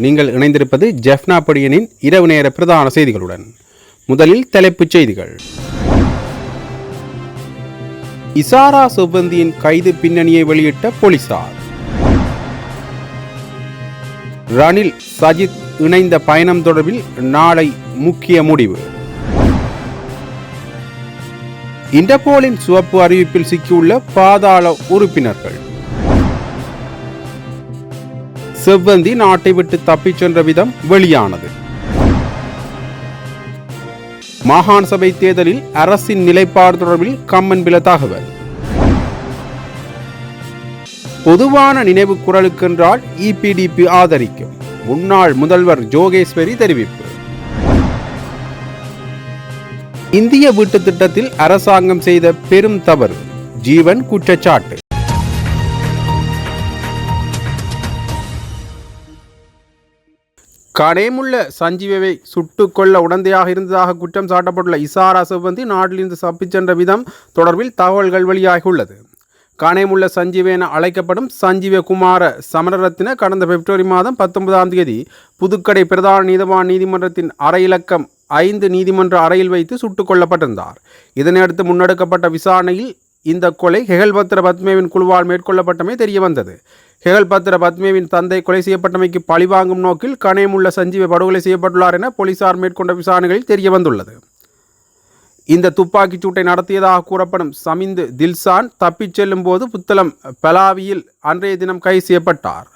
நீங்கள் இணைந்திருப்பது ஜெஃப்னா படியனின் இரவு நேர பிரதான செய்திகளுடன். முதலில் தலைப்புச் செய்திகள். இசாரா சுபந்தியின் கைது பின்னணியை வெளியிட்ட போலீசார். ரணில் சஜித் இணைந்த பயணம் தொடர்பில் நாளை முக்கிய முடிவு. இன்டர்போலின் சிவப்பு அறிவிப்பில் சிக்கியுள்ள பாதாள உறுப்பினர்கள். செவ்வந்தி நாட்டை விட்டு தப்பிச் சென்ற விதம் வெளியானது. மாகாண சபை தேர்தலில் அரசின் நிலைப்பாடு தொடர்பில் கம்மன்பில தகவல். பொதுவான நினைவு குரலுக்கென்றால் இபிடிபி ஆதரிக்கும். முன்னாள் முதல்வர் ஜோகேஸ்வரி தெரிவிப்பு. இந்திய வீட்டு திட்டத்தில் அரசாங்கம் செய்த பெரும் தவறு ஜீவன் குற்றச்சாட்டு. கனேமுள்ள சஞ்சீவை சுட்டு கொல்ல உடந்தையாக இருந்ததாக குற்றம் சாட்டப்பட்டுள்ள இசாரா சிவந்தி நாட்டிலிருந்து தப்பிச் சென்ற விதம் தொடர்பில் தகவல்கள் வெளியாகியுள்ளது. கனேமுள்ள சஞ்சீவ என அழைக்கப்படும் சஞ்சீவ குமார சமரரத்தின கடந்த பிப்ரவரி மாதம் பத்தொன்பதாம் தேதி புதுக்கடை பிரதான நீதவான் நீதிமன்றத்தின் அரையிலக்கம் இலக்கம் ஐந்து நீதிமன்ற அறையில் வைத்து சுட்டுக் கொல்லப்பட்டிருந்தார். இதனையடுத்து முன்னெடுக்கப்பட்ட விசாரணையில் இந்த கொலை ஹெகல்பத்திர பத்மேவின் குழுவால் மேற்கொள்ளப்பட்டமை தெரிய வந்தது ஹெகல்பத்திர பத்மேவின் தந்தை கொலை செய்யப்பட்டமைக்கு பழிவாங்கும் நோக்கில் கனேமுள்ள சஞ்சீவ படுகொலை செய்யப்பட்டுள்ளார் என போலீசார் மேற்கொண்ட விசாரணைகளில் தெரிய வந்துள்ளது இந்த துப்பாக்கிச் சூட்டை நடத்தியதாக கூறப்படும் சமிந்து தில்சான் தப்பிச் செல்லும் போது புத்தளம் பலாவியில் அன்றைய தினம் கைது செய்யப்பட்டார்.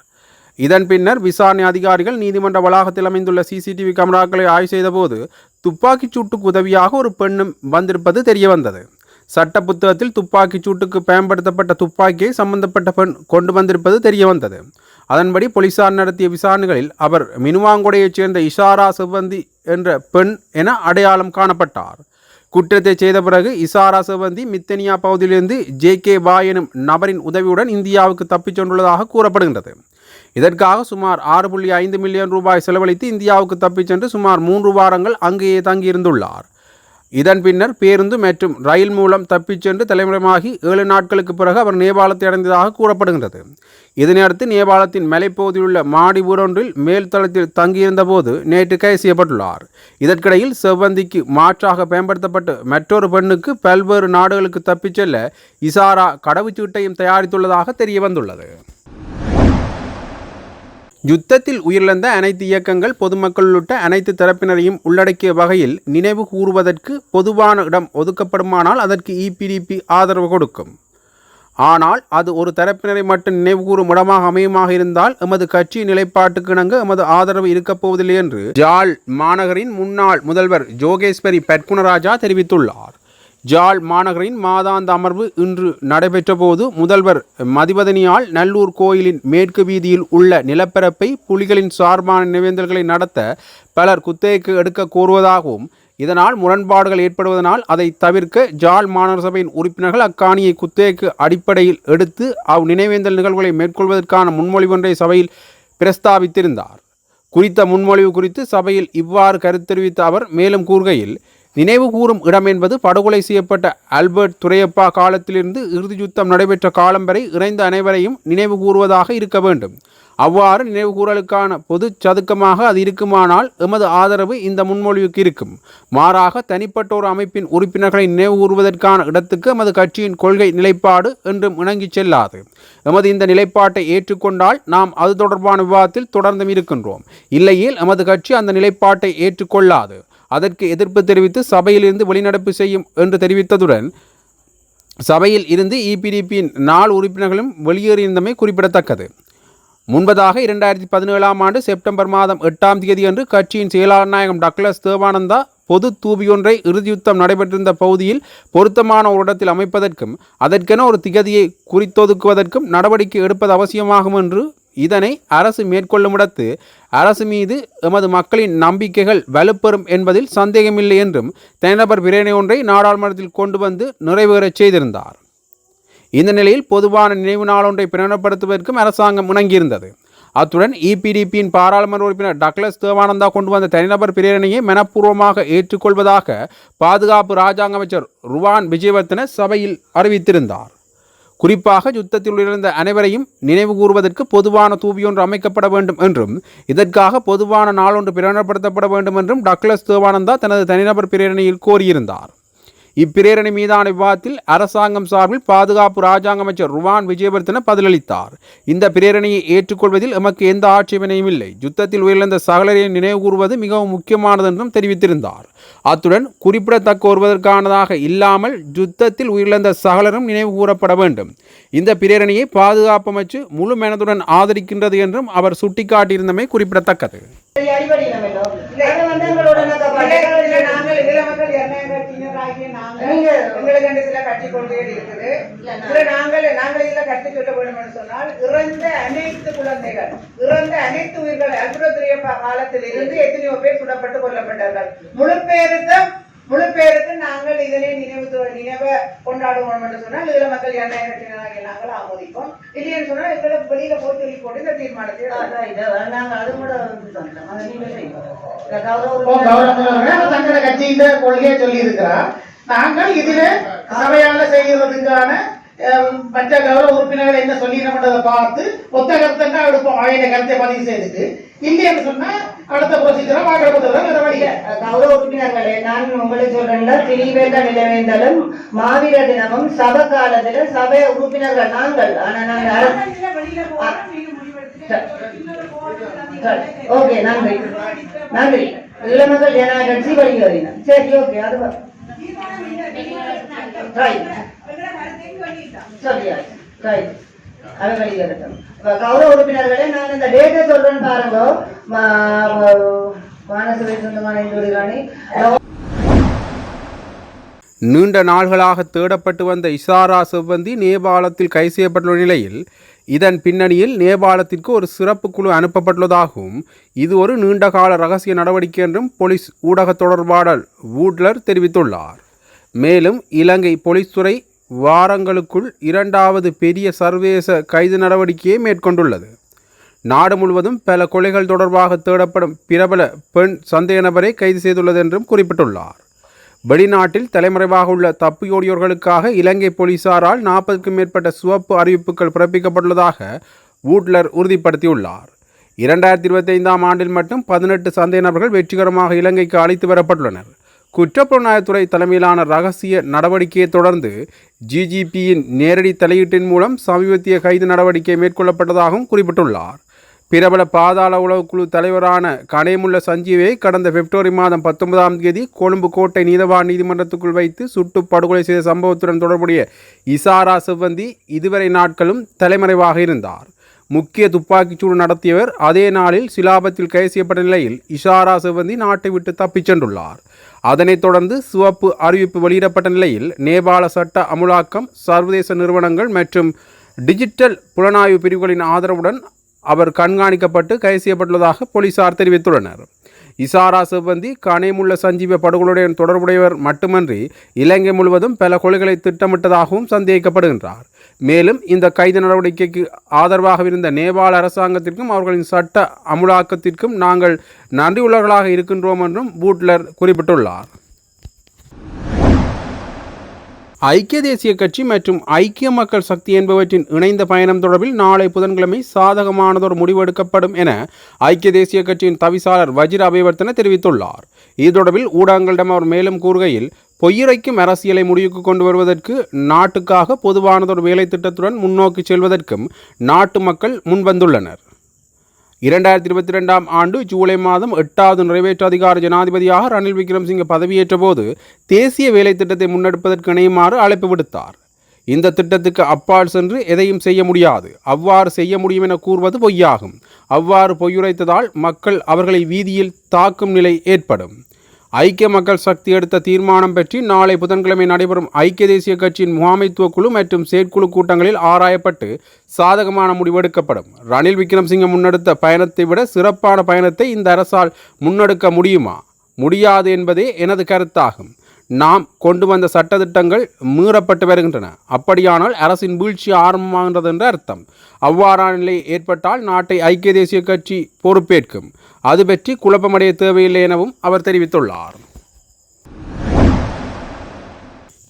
இதன் பின்னர் விசாரணை அதிகாரிகள் நீதிமன்ற வளாகத்தில் அமைந்துள்ள சிசிடிவி கேமராக்களை ஆய்வு செய்தபோது துப்பாக்கிச் சூட்டுக்கு உதவியாக ஒரு பெண்ணும் வந்திருப்பது தெரிய வந்தது சட்ட புத்தகத்தில் துப்பாக்கிச் சூட்டுக்கு பயன்படுத்தப்பட்ட துப்பாக்கியை சம்பந்தப்பட்ட பெண் கொண்டு வந்திருப்பது தெரிய வந்தது அதன்படி போலீசார் நடத்திய விசாரணைகளில் அவர் மினுவாங்குடையைச் சேர்ந்த இஷாரா சிவந்தி என்ற பெண் என அடையாளம் காணப்பட்டார். குற்றத்தை செய்த பிறகு இசாரா சிவந்தி மித்தனியா பகுதியிலிருந்து ஜே கே பா எனும் நபரின் உதவியுடன் இந்தியாவுக்கு தப்பிச் சென்றுள்ளதாக கூறப்படுகின்றது. இதற்காக சுமார் ஆறு புள்ளி ஐந்து மில்லியன் ரூபாய் செலவழித்து இந்தியாவுக்கு தப்பிச் சென்று சுமார் மூன்று வாரங்கள் அங்கேயே தங்கியிருந்துள்ளார். இதன் பின்னர் பேருந்து மற்றும் ரயில் மூலம் தப்பிச் சென்று தலைமுறையாகி ஏழு நாட்களுக்கு பிறகு அவர் நேபாளத்தை அடைந்ததாக கூறப்படுகின்றது. இதனையடுத்து நேபாளத்தின் மலைப்பகுதியில் உள்ள மாடி ஊரொன்றில் மேல்தளத்தில் தங்கியிருந்தபோது நேற்று கைது செய்யப்பட்டுள்ளார். இதற்கிடையில் செவ்வந்திக்கு மாற்றாக பயன்படுத்தப்பட்டு மற்றொரு பெண்ணுக்கு பல்வேறு நாடுகளுக்கு தப்பிச் செல்ல இசாரா கடவுச்சீட்டையும் தயாரித்துள்ளதாக தெரிய வந்துள்ளது யுத்தத்தில் உயிரிழந்த அனைத்து இயக்கங்கள் பொதுமக்கள் உள்ளிட்ட அனைத்து தரப்பினரையும் உள்ளடக்கிய வகையில் நினைவு கூறுவதற்கு பொதுவான இடம் ஒதுக்கப்படுமானால் அதற்கு இபிடிபி ஆதரவு கொடுக்கும். ஆனால் அது ஒரு தரப்பினரை மட்டும் நினைவுகூரும் இடமாக அமையுமாக இருந்தால் எமது கட்சி நிலைப்பாட்டுக்கு இணங்க எமது ஆதரவு இருக்கப் போவதில்லை என்று ஜாழ் மாநகரின் முன்னாள் முதல்வர் ஜோகேஸ்வரி பட்குணராஜா தெரிவித்துள்ளார். ஜாழ் மாநகரின் மாதாந்த அமர்வு இன்று நடைபெற்றபோது முதல்வர் மதிவதனியால் நல்லூர் கோயிலின் மேற்கு வீதியில் உள்ள நிலப்பரப்பை புலிகளின் சார்பான நினைவேந்தல்களை நடத்த பலர் குத்தகைக்கு எடுக்க கோருவதாகவும் இதனால் முரண்பாடுகள் ஏற்படுவதனால் அதை தவிர்க்க ஜாழ் மாநகர சபையின் உறுப்பினர்கள் அக்காணியை குத்தகைக்கு அடிப்படையில் எடுத்து அவ் நினைவேந்தல் நிகழ்வுகளை மேற்கொள்வதற்கான முன்மொழிவொன்றை சபையில் பிரஸ்தாபித்திருந்தார். குறித்த முன்மொழிவு குறித்து சபையில் இவ்வாறு கருத்து தெரிவித்த அவர் மேலும் கூறுகையில் நினைவு கூறும் இடம் என்பது படுகொலை செய்யப்பட்ட ஆல்பர்ட் துரையப்பா காலத்திலிருந்து இறுதி யுத்தம் நடைபெற்ற காலம் வரை இறைந்த அனைவரையும் நினைவு கூறுவதாக இருக்க வேண்டும். அவ்வாறு நினைவு கூறலுக்கான பொது சதுக்கமாக அது இருக்குமானால் எமது ஆதரவு இந்த முன்மொழிவுக்கு இருக்கும். மாறாக தனிப்பட்ட ஒரு அமைப்பின் உறுப்பினர்களை நினைவு கூறுவதற்கான இடத்துக்கு எமது கட்சியின் கொள்கை நிலைப்பாடு என்றும் இணங்கிச் செல்லாது. எமது இந்த நிலைப்பாட்டை ஏற்றுக்கொண்டால் நாம் அது தொடர்பான விவாதத்தில் தொடர்ந்தும் இருக்கின்றோம். இல்லையில் எமது கட்சி அந்த நிலைப்பாட்டை ஏற்றுக்கொள்ளாது. அதற்கு எதிர்ப்பு தெரிவித்து சபையிலிருந்து வெளிநடப்பு செய்யும் என்று தெரிவித்ததுடன் சபையில் இருந்து இபிடிபியின் நாலு உறுப்பினர்களும் வெளியேறியிருந்தமை குறிப்பிடத்தக்கது. முன்பதாக இரண்டாயிரத்தி பதினேழாம் ஆண்டு செப்டம்பர் மாதம் எட்டாம் தேதி அன்று கட்சியின் செயலாளர் நாயகம் டக்ளஸ் தேவானந்தா பொது தூபியொன்றை இறுதியுத்தம் நடைபெற்றிருந்த பகுதியில் பொருத்தமான ஒரு இடத்தில் அமைப்பதற்கும் அதற்கென ஒரு திகதியை குறித்தொதுக்குவதற்கும் நடவடிக்கை எடுப்பது அவசியமாகும் என்று இதனை அரசு மேற்கொள்ளுமிடத்து அரசு மீது எமது மக்களின் நம்பிக்கைகள் வலுப்பெறும் என்பதில் சந்தேகமில்லை என்றும் தனிநபர் பிரேரணை ஒன்றை நாடாளுமன்றத்தில் கொண்டு வந்து நிறைவேறச் செய்திருந்தார். இந்த நிலையில் பொதுவான நினைவு நாள் ஒன்றை பிரகடனப்படுத்துவதற்கும் அரசாங்கம் இணங்கியிருந்தது அத்துடன் இபிடிபியின் பாராளுமன்ற உறுப்பினர் டக்ளஸ் தேவானந்தா கொண்டு வந்த தனிநபர் பிரேரணையை மனப்பூர்வமாக ஏற்றுக்கொள்வதாக பாதுகாப்பு ராஜாங்க அமைச்சர் ருவான் விஜயவர்த்தன சபையில் அறிவித்திருந்தார். குறிப்பாக யுத்தத்தில் உயிரிழந்த அனைவரையும் நினைவு கூறுவதற்கு பொதுவான தூவியொன்று அமைக்கப்பட வேண்டும் என்றும் இதற்காக பொதுவான நாளொன்று பிரகடனப்படுத்தப்பட வேண்டும் என்றும் டக்ளஸ் தேவானந்தா தனது தனிநபர் பிரேரணையில் கோரியிருந்தார். இப்பிரேரணை மீதான விவாதத்தில் அரசாங்கம் சார்பில் பாதுகாப்பு ராஜாங்க அமைச்சர் ருவான் விஜயவர்தன பதிலளித்தார். இந்த பிரேரணையை ஏற்றுக்கொள்வதில் எமக்கு எந்த ஆட்சேபனையும் இல்லை. யுத்தத்தில் உயிரிழந்த சகலரையும் நினைவுகூர்வது மிகவும் முக்கியமானது என்றும் தெரிவித்திருந்தார். அத்துடன் குறிப்பிடத்தக்க ஒருவதற்கானதாக இல்லாமல் யுத்தத்தில் உயிரிழந்த சகலரும் நினைவு கூறப்பட வேண்டும். இந்த பிரேரணையை பாதுகாப்பு அமைச்சு முழு மனதுடன் ஆதரிக்கின்றது என்றும் அவர் சுட்டிக்காட்டியிருந்தமை குறிப்பிடத்தக்கது அடிபடினமല്ലോ அது வந்து எங்களோட நகப்பாடு பிள்ளைகளில் நாங்கள் இதில மக்கள் ஜனநாயக கட்சியினராகிய நாங்கள் நீங்க- எங்களுக்கு சில கொள்கைகள் இருக்குது. நாங்கள் நாங்கள் இதுல கருத்து சொல்ல வேண்டும் என்று சொன்னால் இறந்த அனைத்து குழந்தைகள் இறந்த அனைத்து உயிர்கள் அல்புரத்துடைய காலத்தில் இருந்து எத்தனையோ பேர் சுடப்பட்டு கொல்லப்பட்டார்கள். முழு பேருக்கும் முழு பேருக்கு நாங்கள் இதனை நினைவு நினைவை கொண்டாடுவோம் என்று சொன்னால் இதுல மக்கள் கட்சியினராகிய நாங்கள் ஆமோதிப்போம். இல்லைன்னு சொன்னால் எங்களை வெளியில போய் சொல்லி போட்டு இந்த தீர்மானத்தை எடுப்போம். அதான் இது, நாங்க அது கூட தங்கள கட்சியின் கொள்கையை சொல்லி இருக்கிறார் நாங்கள் இதுல சபையால செய்யறதுக்கான அஹ், மற்ற கௌரவ உறுப்பினர்கள் என்ன சொல்லிடுறதை பார்த்து ஒத்த கருத்தா எடுப்போம் அவையில கருத்தை பதிவு செய்துட்டு இல்லைன்னு சொன்னா அடுத்த ப்ரொசீஜரா வாக்கிற புத்தகம் வேற வழியில கௌரவ உறுப்பினர்களே நான் உங்களை சொல்றேன்ல திரிவேந்த நிலவேந்தலும் மாவீர தினமும் சபை காலத்துல சபை உறுப்பினர்கள் நாங்கள். ஆனா நாங்க அரசு ஓகே நன்றி. நன்றி. இளமக்கள் ஜனநாயக கட்சி வழிவறினர் சரி ஓகே அது வ- ரைட் கௌரவ உறுப்பினர்களே நான் இந்த டேட்டை சொல்றேன்னு பாருங்க. மானசபை சொந்தமான ஜோடிகாணி நீண்ட நாள்களாக தேடப்பட்டு வந்த இசாரா செவ்வந்தி நேபாளத்தில் கைது செய்யப்பட்டுள்ள நிலையில் இதன் பின்னணியில் நேபாளத்திற்கு ஒரு சிறப்பு குழு அனுப்பப்பட்டுள்ளதாகவும் இது ஒரு நீண்டகால ரகசிய நடவடிக்கை என்றும் போலீஸ் ஊடக தொடர்பாளர் வூட்லர் தெரிவித்துள்ளார். மேலும் இலங்கை போலீஸ் துறை வாரங்களுக்குள் இரண்டாவது பெரிய சர்வதேச கைது நடவடிக்கையை மேற்கொண்டுள்ளது. நாடு முழுவதும் பல கொலைகள் தொடர்பாக தேடப்படும் பிரபல பெண் சந்தேக நபரை கைது செய்துள்ளது என்றும் குறிப்பிட்டுள்ளார். வெளிநாட்டில் தலைமறைவாக உள்ள தப்பியோடியோர்களுக்காக இலங்கை போலீசாரால் நாற்பதுக்கும் மேற்பட்ட சிவப்பு அறிவிப்புகள் பிறப்பிக்கப்பட்டுள்ளதாக வூட்லர் உறுதிப்படுத்தியுள்ளார். இரண்டாயிரத்தி இருபத்தைந்தாம் ஆண்டில் மட்டும் பதினெட்டு சந்தேக நபர்கள் வெற்றிகரமாக இலங்கைக்கு அழைத்து வரப்பட்டுள்ளனர். குற்றப்புலனாய்வுத்துறை தலைமையிலான ரகசிய நடவடிக்கையை தொடர்ந்து ஜிஜிபியின் நேரடி தலையீட்டின் மூலம் சமீபத்திய கைது நடவடிக்கை மேற்கொள்ளப்பட்டதாகவும் குறிப்பிட்டுள்ளார். பிரபல பாதாள உளவுக்குழு தலைவரான கனேமுள்ள சஞ்சீவை கடந்த பிப்ரவரி மாதம் பத்தொன்பதாம் தேதி கொழும்பு கோட்டை நீதவான் நீதிமன்றத்துக்குள் வைத்து சுட்டு படுகொலை செய்த சம்பவத்துடன் தொடர்புடைய இசாரா செவ்வந்தி இதுவரை நாட்களும் தலைமறைவாக இருந்தார். முக்கிய துப்பாக்கிச்சூடு நடத்தியவர் அதே நாளில் சிலாபத்தில் கைது செய்யப்பட்ட நிலையில் இஷாரா செவ்வந்தி நாட்டை விட்டு தப்பிச் சென்றுள்ளார். அதனைத் தொடர்ந்து சிவப்பு அறிவிப்பு வெளியிடப்பட்ட நிலையில் நேபாள சட்ட அமுலாக்கம் சர்வதேச நிறுவனங்கள் மற்றும் டிஜிட்டல் புலனாய்வு பிரிவுகளின் ஆதரவுடன் அவர் கண்காணிக்கப்பட்டு கைது செய்யப்பட்டுள்ளதாக போலீசார் தெரிவித்துள்ளனர். இசாரா செவ்வந்தி கனேமுள்ள சஞ்சீவ படுகொலையுடன் தொடர்புடையவர் மட்டுமன்றி இலங்கை முழுவதும் பல கொலைகளை திட்டமிட்டதாகவும் சந்தேகிக்கப்படுகின்றார். மேலும் இந்த கைது நடவடிக்கைக்கு ஆதரவாக இருந்த நேபாள அரசாங்கத்திற்கும் அவர்களின் சட்ட அமுலாக்கத்திற்கும் நாங்கள் நன்றியுள்ளவர்களாக இருக்கின்றோம் என்றும் பூட்லர் குறிப்பிட்டுள்ளார். ஐக்கிய தேசிய கட்சி மற்றும் ஐக்கிய மக்கள் சக்தி என்பவற்றின் இணைந்த பயணம் தொடர்பில் நாளை புதன்கிழமை சாதகமானதொரு முடிவெடுக்கப்படும் என ஐக்கிய தேசிய கட்சியின் தவிசாளர் வஜிர அபிவர்த்தன தெரிவித்துள்ளார். இது தொடர்பில் ஊடகங்களிடம் அவர் மேலும் கூறுகையில் பொய்யுரைக்கும் அரசியலை முடிவுக்கு கொண்டு வருவதற்கு நாட்டுக்காக பொதுவானதொரு வேலை திட்டத்துடன் முன்னோக்கி செல்வதற்கும் நாட்டு மக்கள் முன்வந்துள்ளனர். இரண்டாயிரத்தி இருபத்தி ரெண்டாம் ஆண்டு ஜூலை மாதம் எட்டாவது நிறைவேற்று அதிகார ஜனாதிபதியாக ரணில் விக்ரம்சிங்க பதவியேற்ற போது தேசிய வேலை திட்டத்தை முன்னெடுப்பதற்கு இணையுமாறு அழைப்பு விடுத்தார். இந்த திட்டத்துக்கு அப்பால் சென்று எதையும் செய்ய முடியாது. அவ்வாறு செய்ய முடியும் என கூறுவது பொய்யாகும். அவ்வாறு பொய்யுரைத்ததால் மக்கள் அவர்களை வீதியில் தாக்கும் நிலை ஏற்படும். ஐக்கிய மக்கள் சக்தி எடுத்த தீர்மானம் பற்றி நாளை புதன்கிழமை நடைபெறும் ஐக்கிய தேசிய கட்சியின் முகாமைத்துவ குழு மற்றும் செயற்குழு கூட்டங்களில் ஆராயப்பட்டு சாதகமான முடிவெடுக்கப்படும் ரணில் விக்ரம்சிங்க முன்னெடுத்த பயணத்தை விட சிறப்பான பயணத்தை இந்த அரசால் முன்னெடுக்க முடியுமா? முடியாது என்பதே எனது கருத்தாகும். நாம் கொண்டு வந்த சட்டத்திட்டங்கள் மீறப்பட்டு வருகின்றன. அப்படியானால் அரசின் வீழ்ச்சி ஆரம்பமாகின்றது என்று அர்த்தம். அவ்வாறான நிலை ஏற்பட்டால் நாட்டை ஐக்கிய தேசிய கட்சி பொறுப்பேற்கும். அது பற்றி குழப்பமடைய தேவையில்லை எனவும் அவர் தெரிவித்துள்ளார்.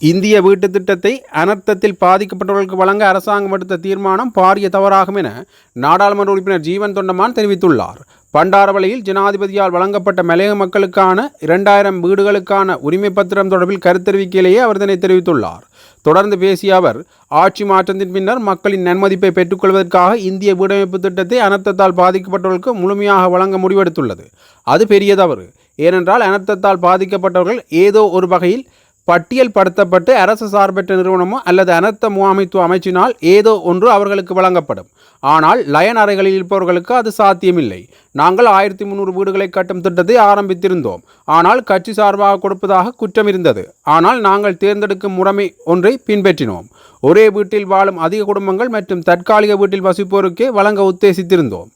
இந்திய வீட்டு திட்டத்தை அனர்த்தத்தில் பாதிக்கப்பட்டவர்களுக்கு வழங்க அரசாங்கம் எடுத்த தீர்மானம் பாரிய தவறாகும் என நாடாளுமன்ற உறுப்பினர் ஜீவன் தொண்டமான் தெரிவித்துள்ளார். பண்டாரவளையில் ஜனாதிபதியால் வழங்கப்பட்ட மலையக மக்களுக்கான இரண்டாயிரம் வீடுகளுக்கான உரிமை பத்திரம் தொடர்பில் கருத்தெரிவிக்கையிலேயே அவர் இதனை தெரிவித்துள்ளார். தொடர்ந்து பேசிய அவர் ஆட்சி மாற்றத்தின் பின்னர் மக்களின் நன்மதிப்பை பெற்றுக்கொள்வதற்காக இந்திய வீடமைப்பு திட்டத்தை அனர்த்தத்தால் பாதிக்கப்பட்டவர்களுக்கு முழுமையாக வழங்க முடிவெடுத்துள்ளது. அது பெரிய தவறு ஏனென்றால் அனர்த்தத்தால் பாதிக்கப்பட்டவர்கள் ஏதோ ஒரு வகையில் பட்டியல் படுத்தப்பட்டு அரசு சார்பற்ற நிறுவனமோ அல்லது அனர்த்த முகாமைத்துவ அமைச்சினால் ஏதோ ஒன்று அவர்களுக்கு வழங்கப்படும். ஆனால் லயன் அறைகளில் இருப்பவர்களுக்கு அது சாத்தியமில்லை. நாங்கள் ஆயிரத்தி முந்நூறு வீடுகளை கட்டும் திட்டத்தை ஆரம்பித்திருந்தோம். ஆனால் கட்சி சார்பாக கொடுப்பதாக குற்றம் இருந்தது. ஆனால் நாங்கள் தேர்ந்தெடுக்கும் முறைமை ஒன்றை பின்பற்றினோம். ஒரே வீட்டில் வாழும் அதிக குடும்பங்கள் மற்றும் தற்காலிக வீட்டில் வசிப்போருக்கே வழங்க உத்தேசித்திருந்தோம்.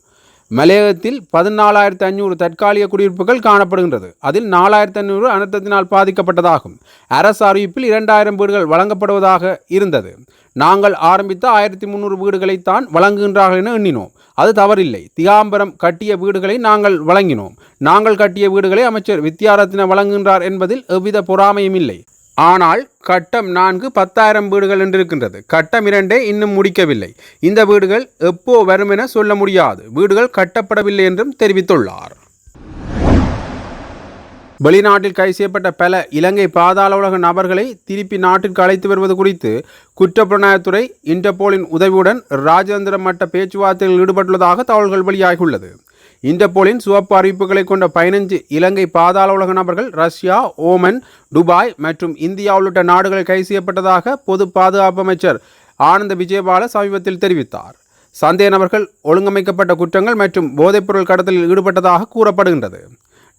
மலையகத்தில் பதினாலாயிரத்து ஐநூறு தற்காலிக குடியிருப்புகள் காணப்படுகின்றது. அதில் நாலாயிரத்து ஐநூறு அனர்த்தத்தினால் பாதிக்கப்பட்டதாகும். அரசு அறிவிப்பில் இரண்டாயிரம் வீடுகள் வழங்கப்படுவதாக இருந்தது. நாங்கள் ஆரம்பித்த ஆயிரத்தி முந்நூறு வீடுகளைத்தான் வழங்குகின்றார்கள் என எண்ணினோம். அது தவறில்லை. திகாம்பரம் கட்டிய வீடுகளை நாங்கள் வழங்கினோம். நாங்கள் கட்டிய வீடுகளை அமைச்சர் வித்யாரத்ன வழங்குகின்றார் என்பதில் எவ்வித பொறாமையும் இல்லை. ஆனால் கட்டம் நான்கு பத்தாயிரம் வீடுகள் என்று இருக்கின்றது கட்டம் இரண்டே இன்னும் முடிக்கவில்லை. இந்த வீடுகள் எப்போ வரும் என சொல்ல முடியாது. வீடுகள் கட்டப்படவில்லை என்றும் தெரிவித்துள்ளார். வெளிநாட்டில் கைது செய்யப்பட்ட பல இலங்கை பாதாள உலக நபர்களை திருப்பி நாட்டிற்கு அழைத்து வருவது குறித்து குற்றப்புலனாய்வுத்துறை இன்டர்போலின் உதவியுடன் ராஜதந்திர மட்ட பேச்சுவார்த்தையில் ஈடுபட்டுள்ளதாக தகவல்கள் வெளியாகியுள்ளது. இன்டர்போலின் சிவப்பு அறிவிப்புகளை கொண்ட பதினஞ்சு இலங்கை பாதாள உலக நபர்கள் ரஷ்யா ஓமன் துபாய் மற்றும் இந்தியா உள்ளிட்ட நாடுகள் கைது செய்யப்பட்டதாக பொது பாதுகாப்பு அமைச்சர் ஆனந்த விஜயபால சமீபத்தில் தெரிவித்தார். சந்தேக நபர்கள் ஒழுங்கமைக்கப்பட்ட குற்றங்கள் மற்றும் போதைப்பொருள் கடத்தலில் ஈடுபட்டதாக கூறப்படுகின்றது.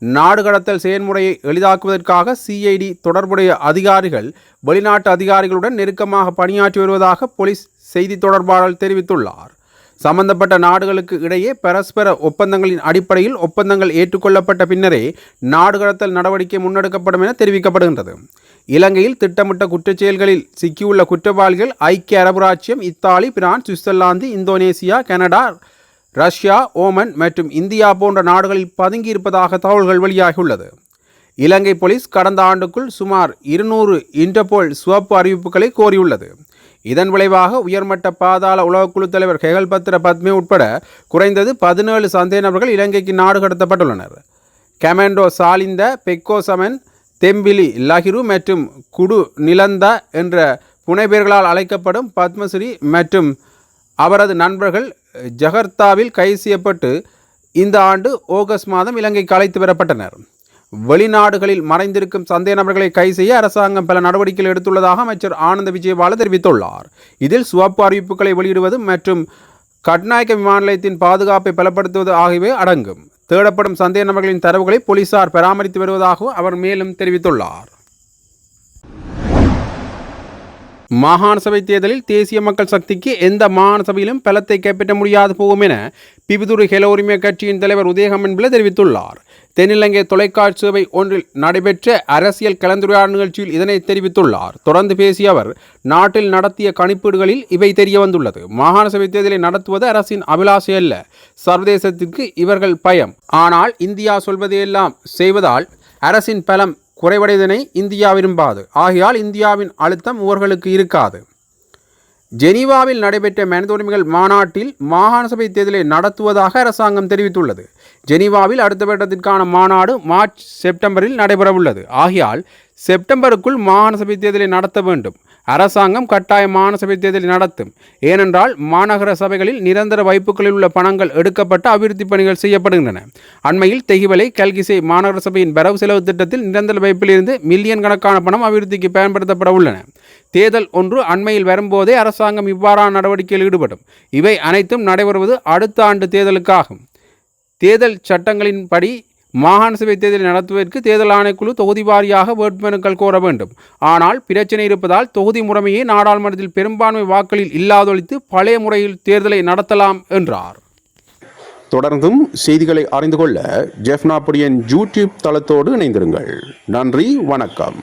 நாடு கடத்தல் செயல்முறையை எளிதாக்குவதற்காக சிஐடி தொடர்புடைய அதிகாரிகள் வெளிநாட்டு அதிகாரிகளுடன் நெருக்கமாக பணியாற்றி வருவதாக போலீஸ் செய்தி தொடர்பாளர் தெரிவித்துள்ளார். சம்பந்தப்பட்ட நாடுகளுக்கு இடையே பரஸ்பர ஒப்பந்தங்களின் அடிப்படையில் ஒப்பந்தங்கள் ஏற்றுக்கொள்ளப்பட்ட பின்னரே நாடு கடத்தல் நடவடிக்கை முன்னெடுக்கப்படும் என தெரிவிக்கப்படுகின்றது. இலங்கையில் திட்டமிட்ட குற்றச்செயல்களில் சிக்கியுள்ள குற்றவாளிகள் ஐக்கிய அரபு ராச்சியம் Italy France Switzerland Indonesia Canada Russia Oman மற்றும் இந்தியா போன்ற நாடுகளில் பதுங்கியிருப்பதாக தகவல்கள் வெளியாகியுள்ளது. இலங்கை போலீஸ் கடந்த ஆண்டுக்குள் சுமார் இருநூறு இன்டர்போல் சிவப்பு அறிவிப்புகளை கோரியுள்ளது. இதன் விளைவாக உயர்மட்ட பாதாள உலகக்குழு தலைவர் ஹெகல் பத்ர பத்மே உட்பட குறைந்தது பதினேழு சந்தேக நபர்கள் இலங்கைக்கு நாடு கடத்தப்பட்டுள்ளனர். கமாண்டோ சாலிந்த பெக்கோ சமன் தெம்பிலி லஹிரு மற்றும் குடு நிலந்தா என்ற புனைப்பெயர்களால் அழைக்கப்படும் பத்மஸ்ரீ மற்றும் அவரது நண்பர்கள் ஜகர்த்தாவில் கைது செய்யப்பட்டு இந்த ஆண்டு ஆகஸ்ட் மாதம் இலங்கைக்கு அழைத்து வரப்பட்டனர். வெளிநாடுகளில் மறைந்திருக்கும் சந்தேக நபர்களை கைது செய்ய அரசாங்கம் பல நடவடிக்கைகள் எடுத்துள்ளதாக அமைச்சர் ஆனந்த விஜயபால தெரிவித்துள்ளார். இதில் சிவப்பு அறிவிப்புகளை வெளியிடுவது மற்றும் கட்நாயக்க விமான நிலையத்தின் பாதுகாப்பை பலப்படுத்துவது ஆகியவை அடங்கும். தேடப்படும் சந்தேக நபர்களின் தரவுகளை போலீசார் பராமரித்து வருவதாகவும் அவர் மேலும் தெரிவித்துள்ளார். மாகாண சபை தேர்தலில் தேசிய மக்கள் சக்திக்கு எந்த மாகாண சபையிலும் பலத்தை கைப்பற்ற முடியாது போகும் என பிபிதுரு ஹெல உரிமை கட்சியின் தலைவர் உதயகமன் பிள்ளை தெரிவித்துள்ளார். தென்னிலங்கை தொலைக்காட்சி சபை ஒன்றில் நடைபெற்ற அரசியல் கலந்துரையாடல் நிகழ்ச்சியில் இதனை தெரிவித்துள்ளார். தொடர்ந்து பேசிய அவர் நாட்டில் நடத்திய கணிப்பீடுகளில் இவை தெரிய வந்துள்ளது. மாகாண சபை தேர்தலை நடத்துவது அரசின் அபிலாஷை அல்ல சர்வதேசத்திற்கு இவர்கள் பயம். ஆனால் இந்தியா சொல்வதையெல்லாம் செய்வதால் அரசின் பலம் குறைவடைதனை இந்தியா விரும்பாது. ஆகையால் இந்தியாவின் அழுத்தம் இவர்களுக்கு இருக்காது. ஜெனீவாவில் நடைபெற்ற மனித உரிமைகள் மாநாட்டில் மாகாண சபை தேர்தலை நடத்துவதாக அரசாங்கம் தெரிவித்துள்ளது. ஜெனீவாவில் அடுத்த கட்டத்திற்கான மாநாடு மார்ச் செப்டம்பரில் நடைபெறவுள்ளது. ஆகையால் செப்டம்பருக்குள் மாகாண சபை தேர்தலை நடத்த வேண்டும். அரசாங்கம் கட்டாய மாகாண சபை தேர்தலை நடத்தும். ஏனென்றால் மாநகர சபைகளில் நிரந்தர வைப்புகளில் உள்ள பணங்கள் எடுக்கப்பட்டு அபிவிருத்தி பணிகள் செய்யப்படுகின்றன. அண்மையில் தெகிவலை கல்கிசை மாநகர சபையின் வரவு செலவு திட்டத்தில் நிரந்தர வைப்பிலிருந்து மில்லியன் கணக்கான பணம் அபிவிருத்திக்கு பயன்படுத்தப்பட உள்ளன. தேர்தல் ஒன்று அண்மையில் வரும்போதே அரசாங்கம் இவ்வாறான நடவடிக்கையில் ஈடுபடும். இவை அனைத்தும் நடைபெறுவது அடுத்த ஆண்டு தேர்தலுக்காகும். தேர்தல் சட்டங்களின்படி மாகாண சபை தேர்தலை நடத்துவதற்கு தேர்தல் ஆணைக்குழு தொகுதி வாரியாக வேட்புமனுக்கள் கோர வேண்டும். ஆனால் பிரச்சனை இருப்பதால் தொகுதி முறைமையை நாடாளுமன்றத்தில் பெரும்பான்மை வாக்களில் இல்லாதொழித்து பழைய முறையில் தேர்தலை நடத்தலாம் என்றார். தொடர்ந்தும் செய்திகளை அறிந்து கொள்ள ஜெஃப்னாபுடியன் யூடியூப் தளத்தோடு இணைந்திருங்கள். நன்றி வணக்கம்.